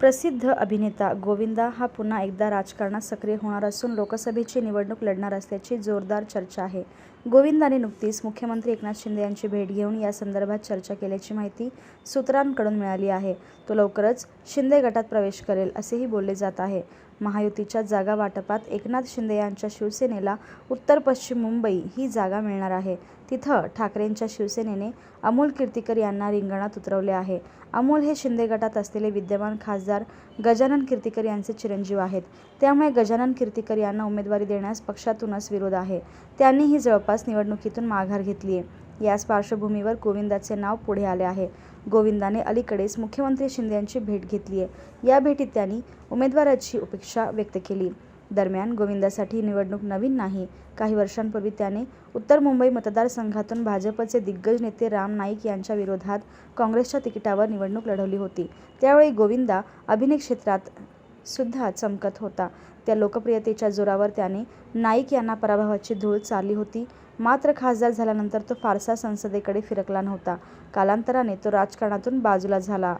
प्रसिद्ध अभिनेता गोविंदा हा पुन्हा एकदा राजकारणात सक्रिय होणार असून लोकसभेची निवडणूक लढणार असल्याची जोरदार चर्चा आहे. गोविंदाने नुकतीच मुख्यमंत्री एकनाथ शिंदे यांची भेट घेऊन या संदर्भात चर्चा केल्याची माहिती सूत्रांकडून मिळाली आहे. तो लवकरच शिंदे गटात प्रवेश करेल असेही बोलले जात आहे. महायुतीच्या जागा वाटपात एकनाथ शिंदे यांच्या शिवसेनेला उत्तर पश्चिम मुंबई ही जागा मिळणार आहे. तिथं ठाकरेंच्या शिवसेनेने अमोल कीर्तीकर यांना रिंगणात उतरवले आहे. अमोल हे शिंदे गटात असलेले विद्यमान खासदार गजानन कीर्तीकर यांचे चिरंजीव आहेत. त्यामुळे गजानन कीर्तीकर यांना उमेदवारी देण्यास पक्षातूनच विरोध आहे. त्यांनीही जवळपास निवडणुकीतून माघार घेतली आहे याच पार्श्वभूमीवर गोविंदाचे नाव पुढे आले आहे. गोविंदाने अलीकडेच मुख्यमंत्री शिंदे यांची भेट घेतली आहे या भेटीत त्यांनी उमेदवाराची उपेक्षा व्यक्त केली. दरम्यान गोविंदासाठी निवडणूक नवीन नाही. काही वर्षांपूर्वी त्याने उत्तर मुंबई मतदारसंघातून भाजपचे दिग्गज नेते राम नाईक यांच्या विरोधात काँग्रेसच्या तिकिटावर निवडणूक लढवली होती. त्यावेळी गोविंदा अभिनय क्षेत्रात सुद्धा चमकत होता. त्या लोकप्रियतेच्या जोरावर त्याने नाईक यांना पराभवाची धूळ चालली होती. मात्र खासदार झाल्यानंतर तो फारसा संसदेकडे फिरकला नव्हता. कालांतराने तो राजकारणातून बाजूला झाला.